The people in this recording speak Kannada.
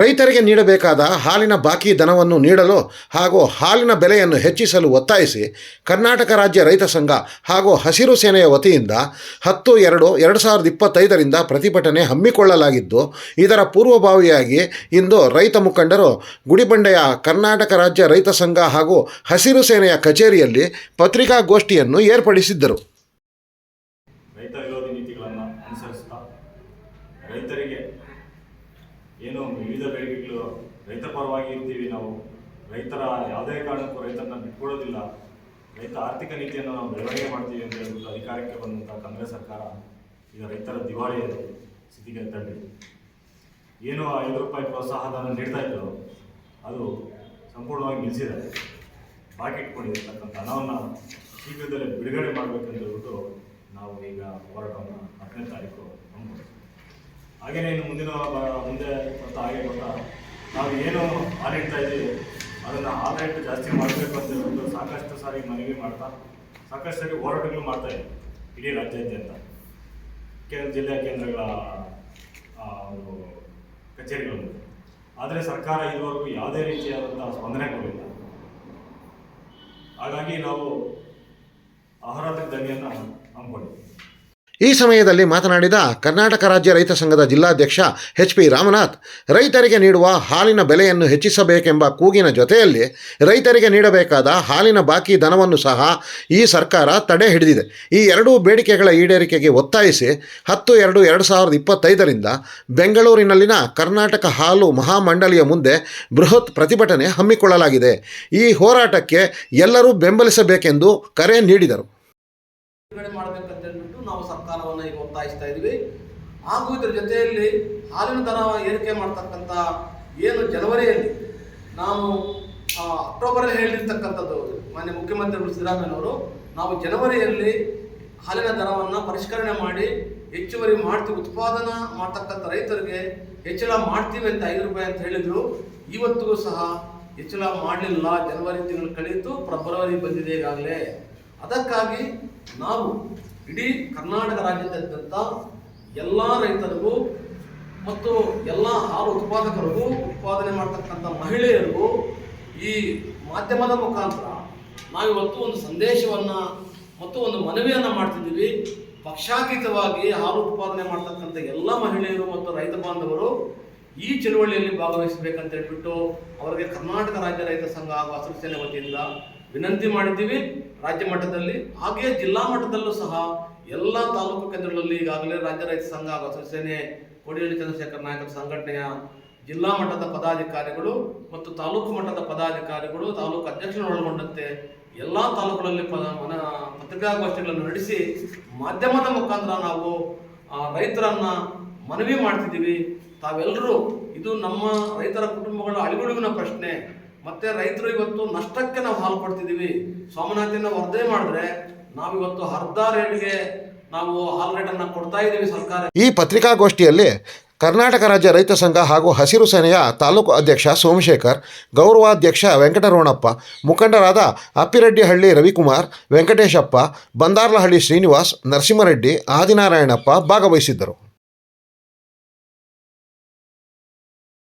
ರೈತರಿಗೆ ನೀಡಬೇಕಾದ ಹಾಲಿನ ಬಾಕಿ ದನವನ್ನು ನೀಡಲು ಹಾಗೂ ಹಾಲಿನ ಬೆಲೆಯನ್ನು ಹೆಚ್ಚಿಸಲು ಒತ್ತಾಯಿಸಿ ಕರ್ನಾಟಕ ರಾಜ್ಯ ರೈತ ಸಂಘ ಹಾಗೂ ಹಸಿರು ಸೇನೆಯ ವತಿಯಿಂದ ಹತ್ತು ಎರಡು ಎರಡು ಸಾವಿರದ ಇಪ್ಪತ್ತೈದರಿಂದ ಪ್ರತಿಭಟನೆ ಹಮ್ಮಿಕೊಳ್ಳಲಾಗಿದ್ದು, ಇದರ ಪೂರ್ವಭಾವಿಯಾಗಿ ಇಂದು ರೈತ ಮುಖಂಡರು ಗುಡಿಬಂಡೆಯ ಕರ್ನಾಟಕ ರಾಜ್ಯ ರೈತ ಸಂಘ ಹಾಗೂ ಹಸಿರು ಸೇನೆಯ ಕಚೇರಿಯಲ್ಲಿ ಪತ್ರಿಕಾಗೋಷ್ಠಿಯನ್ನು ಏರ್ಪಡಿಸಿದ್ದರು. ರೈತರಿಗೆ ಏನು ವಿವಿಧ ಬೇಡಿಕೆಗಳು ರೈತ ಪರವಾಗಿ ಇರ್ತೀವಿ ನಾವು. ರೈತರ ಯಾವುದೇ ಕಾರಣಕ್ಕೂ ರೈತರನ್ನ ಬಿಟ್ಕೊಡೋದಿಲ್ಲ. ರೈತ ಆರ್ಥಿಕ ನೀತಿಯನ್ನು ನಾವು ಬೆಳವಣಿಗೆ ಮಾಡ್ತೀವಿ ಅಂತ ಹೇಳ್ಬಿಟ್ಟು ಅಧಿಕಾರಕ್ಕೆ ಬಂದಂಥ ಕಾಂಗ್ರೆಸ್ ಸರ್ಕಾರ ಈಗ ರೈತರ ದಿವಾಳಿ ಸ್ಥಿತಿಗೆ ತಳ್ಳಿದೆ ಏನು ಐದು ರೂಪಾಯಿ ಪ್ರೋತ್ಸಾಹಧನ ನೀಡ್ತಾ ಇದ್ರು. ಅದು ಸಂಪೂರ್ಣವಾಗಿ ನಿಲ್ಲಿಸಿದ್ದಾರೆ ಬಾಕಿ ಇಟ್ಕೊಂಡಿರ್ತಕ್ಕಂಥ ಹಣವನ್ನು ಶೀಘ್ರದಲ್ಲೇ ಬಿಡುಗಡೆ ಮಾಡಬೇಕಂತ ಹೇಳ್ಬಿಟ್ಟು ನಾವು ಈಗ ಹೋರಾಟವನ್ನು ಹತ್ತನೇ ತಾರೀಕು ಹಾಗೆಯೇ ಇನ್ನು ಮುಂದಿನ ಮುಂದೆ ಅಂತ ಹಾಗೆ ಗೊತ್ತಾ? ನಾವು ಏನು ಹಾಲು ಇಡ್ತಾ ಇದ್ದೀವಿ, ಅದನ್ನು ರೇಟ್ ಜಾಸ್ತಿ ಮಾಡಬೇಕು ಅಂತ ಹೇಳ್ಬಿಟ್ಟು ಸಾಕಷ್ಟು ಸಾರಿ ಮನವಿ ಮಾಡ್ತಾ, ಸಾಕಷ್ಟು ಸಾರಿ ಹೋರಾಟಗಳು ಮಾಡ್ತಾ ಇದ್ದೀವಿ, ಇಡೀ ರಾಜ್ಯಾದ್ಯಂತ. ಕೇಂದ್ರ ಜಿಲ್ಲೆಯ ಕೇಂದ್ರಗಳ ಕಚೇರಿಗಳು. ಆದರೆ ಸರ್ಕಾರ ಇದುವರೆಗೂ ಯಾವುದೇ ರೀತಿಯಾದಂಥ ಸ್ಪಂದನೆ ಕೊಡಲಿಲ್ಲ ಹಾಗಾಗಿ ನಾವು ಆಹಾರದ ದಂಗೆಯನ್ನು ಹಮ್ಮಿಕೊಂಡಿದ್ದೀವಿ ಈ ಸಮಯದಲ್ಲಿ ಮಾತನಾಡಿದ ಕರ್ನಾಟಕ ರಾಜ್ಯ ರೈತ ಸಂಘದ ಜಿಲ್ಲಾಧ್ಯಕ್ಷ ಎಚ್ ಪಿ ರಾಮನಾಥ್, ರೈತರಿಗೆ ನೀಡುವ ಹಾಲಿನ ಬೆಲೆಯನ್ನು ಹೆಚ್ಚಿಸಬೇಕೆಂಬ ಕೂಗಿನ ಜೊತೆಯಲ್ಲಿ ರೈತರಿಗೆ ನೀಡಬೇಕಾದ ಹಾಲಿನ ಬಾಕಿ ಧನವನ್ನು ಸಹ ಈ ಸರ್ಕಾರ ತಡೆ ಹಿಡಿದಿದೆ. ಈ ಎರಡೂ ಬೇಡಿಕೆಗಳ ಈಡೇರಿಕೆಗೆ ಒತ್ತಾಯಿಸಿ ಹತ್ತು ಎರಡು ಎರಡು ಸಾವಿರದ ಇಪ್ಪತ್ತೈದರಿಂದ ಬೆಂಗಳೂರಿನಲ್ಲಿನ ಕರ್ನಾಟಕ ಹಾಲು ಮಹಾಮಂಡಳಿಯ ಮುಂದೆ ಬೃಹತ್ ಪ್ರತಿಭಟನೆ ಹಮ್ಮಿಕೊಳ್ಳಲಾಗಿದೆ. ಈ ಹೋರಾಟಕ್ಕೆ ಎಲ್ಲರೂ ಬೆಂಬಲಿಸಬೇಕೆಂದು ಕರೆ ನೀಡಿದರು. ನಾವು ಸರ್ಕಾರವನ್ನು ಈಗ ಒತ್ತಾಯಿಸ್ತಾ ಇದ್ದೀವಿ. ಹಾಗೂ ಇದರ ಜೊತೆಯಲ್ಲಿ ಹಾಲಿನ ದರ ಏರಿಕೆ ಮಾಡ್ತಕ್ಕಂಥ ಏನು ಜನವರಿಯಲ್ಲಿ ನಾವು ಅಕ್ಟೋಬರಲ್ಲಿ ಹೇಳಿರ್ತಕ್ಕಂಥದ್ದು ಮಾನ್ಯ ಮುಖ್ಯಮಂತ್ರಿಗಳು ಸಿದ್ದರಾಮಯ್ಯನವರು, ನಾವು ಜನವರಿಯಲ್ಲಿ ಹಾಲಿನ ದರವನ್ನು ಪರಿಷ್ಕರಣೆ ಮಾಡಿ ಹೆಚ್ಚುವರಿ ಮಾಡ್ತೀವಿ, ಉತ್ಪಾದನಾ ಮಾಡ್ತಕ್ಕಂಥ ರೈತರಿಗೆ ಹೆಚ್ಚಳ ಮಾಡ್ತೀವಿ ಅಂತ ಐದು ರೂಪಾಯಿ ಅಂತ ಹೇಳಿದರು. ಇವತ್ತಿಗೂ ಸಹ ಹೆಚ್ಚಳ ಮಾಡಲಿಲ್ಲ, ಜನವರಿ ತಿಂಗಳು ಕಳೆಯಿತು, ಫೆಬ್ರವರಿ ಬಂದಿದೆ ಈಗಾಗಲೇ. ಅದಕ್ಕಾಗಿ ನಾವು ಇಡೀ ಕರ್ನಾಟಕ ರಾಜ್ಯದಾದ್ಯಂತ ಎಲ್ಲ ರೈತರಿಗೂ ಮತ್ತು ಎಲ್ಲ ಹಾಲು ಉತ್ಪಾದಕರಿಗೂ ಉತ್ಪಾದನೆ ಮಾಡ್ತಕ್ಕಂಥ ಮಹಿಳೆಯರಿಗೂ ಈ ಮಾಧ್ಯಮದ ಮುಖಾಂತರ ನಾವಿವತ್ತು ಒಂದು ಸಂದೇಶವನ್ನು ಮತ್ತು ಒಂದು ಮನವಿಯನ್ನು ಮಾಡ್ತಿದ್ದೀವಿ. ಪಕ್ಷಾತೀತವಾಗಿ ಹಾಲು ಉತ್ಪಾದನೆ ಮಾಡ್ತಕ್ಕಂಥ ಎಲ್ಲ ಮಹಿಳೆಯರು ಮತ್ತು ರೈತ ಬಾಂಧವರು ಈ ಚಳುವಳಿಯಲ್ಲಿ ಭಾಗವಹಿಸಬೇಕಂತ ಹೇಳ್ಬಿಟ್ಟು ಅವರಿಗೆ ಕರ್ನಾಟಕ ರಾಜ್ಯ ರೈತ ಸಂಘ ಹಾಗೂ ಹಸಿರು ವತಿಯಿಂದ ವಿನಂತಿ ಮಾಡಿದ್ದೀವಿ. ರಾಜ್ಯ ಮಟ್ಟದಲ್ಲಿ ಹಾಗೆಯೇ ಜಿಲ್ಲಾ ಮಟ್ಟದಲ್ಲೂ ಸಹ ಎಲ್ಲ ತಾಲೂಕು ಕೇಂದ್ರಗಳಲ್ಲಿ ಈಗಾಗಲೇ ರಾಜ್ಯ ರೈತ ಸಂಘ ಹಾಗೂ ಶಿವಸೇನೆ ಸೇನೆ ಕೋಡಿಹಳ್ಳಿ ಚಂದ್ರಶೇಖರ ನಾಯಕರ ಸಂಘಟನೆಯ ಜಿಲ್ಲಾ ಮಟ್ಟದ ಪದಾಧಿಕಾರಿಗಳು ಮತ್ತು ತಾಲೂಕು ಮಟ್ಟದ ಪದಾಧಿಕಾರಿಗಳು, ತಾಲೂಕು ಅಧ್ಯಕ್ಷರು ಒಳಗೊಂಡಂತೆ ಎಲ್ಲ ತಾಲೂಕುಗಳಲ್ಲಿ ಪದ ಮನ, ಪತ್ರಿಕಾಗೋಷ್ಠಿಗಳನ್ನು ನಡೆಸಿ ಮಾಧ್ಯಮದ ಮುಖಾಂತರ ನಾವು ರೈತರನ್ನ ಮನವಿ ಮಾಡ್ತಿದ್ದೀವಿ. ತಾವೆಲ್ಲರೂ ಇದು ನಮ್ಮ ರೈತರ ಕುಟುಂಬಗಳ ಅಳಿಗುಳುವಿನ ಪ್ರಶ್ನೆ. ಮತ್ತೆ ರೈತರು ಇವತ್ತು ನಷ್ಟಕ್ಕೆ ನಾವು ಹಾಲು ಕೊಡ್ತಿದ್ದೀವಿ. ಸೋಮನಾಥಿನ ವರದಿ ಮಾಡಿದ್ರೆ ನಾವಿವತ್ತು ಅರ್ಧ ರೇಟ್ಗೆ ನಾವು ಹಾಲು ರೇಟನ್ನು ಕೊಡ್ತಾ ಇದ್ದೀವಿ ಸರ್ಕಾರ. ಈ ಪತ್ರಿಕಾಗೋಷ್ಠಿಯಲ್ಲಿ ಕರ್ನಾಟಕ ರಾಜ್ಯ ರೈತ ಸಂಘ ಹಾಗೂ ಹಸಿರು ಸೇನೆಯ ತಾಲೂಕು ಅಧ್ಯಕ್ಷ ಸೋಮಶೇಖರ್, ಗೌರವಾಧ್ಯಕ್ಷ ವೆಂಕಟರೋಣಪ್ಪ ಮುಖಂಡರಾದ ಅಪ್ಪಿರೆಡ್ಡಿಹಳ್ಳಿ ರವಿಕುಮಾರ್, ವೆಂಕಟೇಶಪ್ಪ, ಬಂದಾರ್ಲಹಳ್ಳಿ ಶ್ರೀನಿವಾಸ್, ನರಸಿಂಹರೆಡ್ಡಿ, ಆದಿನಾರಾಯಣಪ್ಪ ಭಾಗವಹಿಸಿದ್ದರು.